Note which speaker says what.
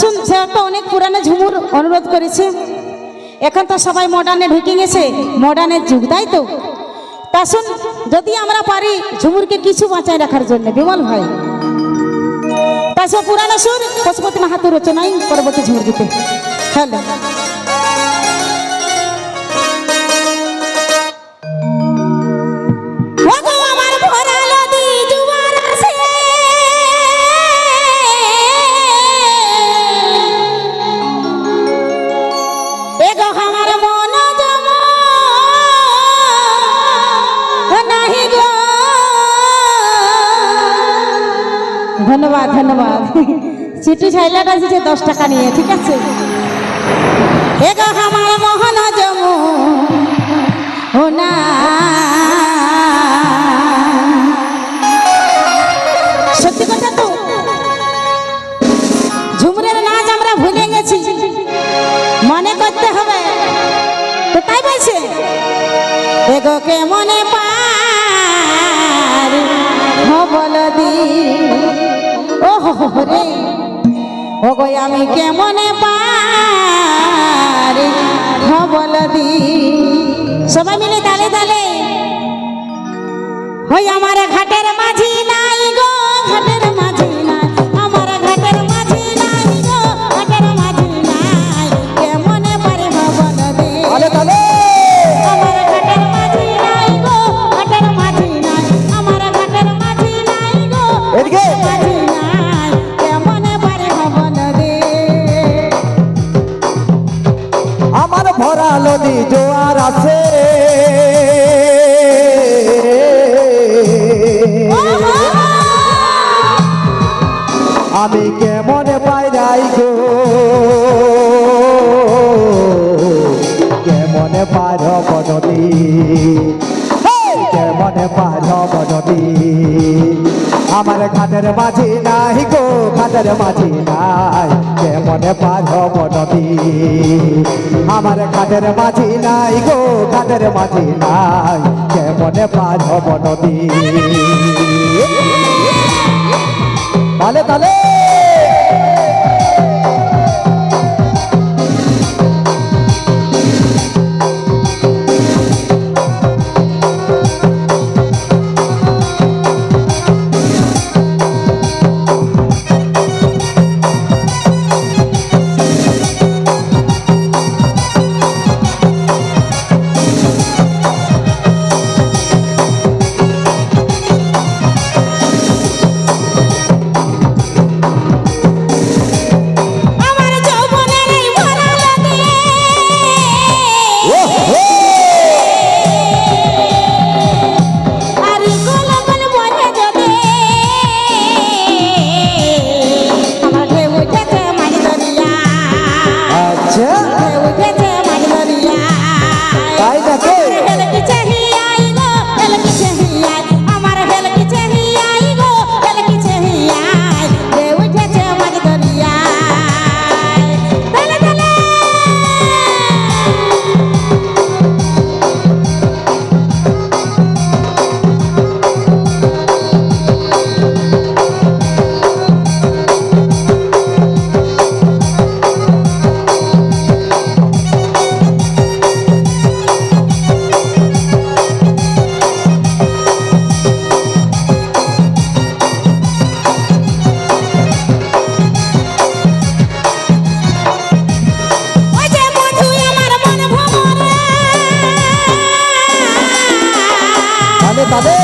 Speaker 1: শুন সে একটা অনেক পুরানো ঝুমুর অনুরোধ করেছে। এখন তো সবাই মডার্নে ঢুকে গেছে মডার্নের যুগ, তাই তো? তা শুন, যদি আমরা পারি ঝুমুরকে কিছু বাঁচায় রাখার জন্য, বিমল ভাই। তাছাড়া পুরানো সুর, পশুপতি মাহাতুর রচনাই পরবর্তী ঝুমুর দিতে। হ্যালো। ধন্যবাদ ধন্যবাদ। চিঠি ছাইলাটা এসেছে দশ টাকা নিয়ে, ঠিক আছে? এগো জম সত্যি কথা তো? গেছি। মনে করতে হবে। তো তাই বলছে এগোকে মনে পার বল দি ও রে ওগো আমি কেমনে পারি বল দি সবাই মিলে তালে তালে। হই আমার কেমন পার
Speaker 2: হেই, কেমন পার নদী আমার ঘাটের মাঝি নাই গো ঘাটের মাঝি নাই। কেমন পার নদী আমার ঘাটের মাঝি নাই গো ঘাটের মাঝি নাই। কেমন পার নদী তালে তালে। তাদের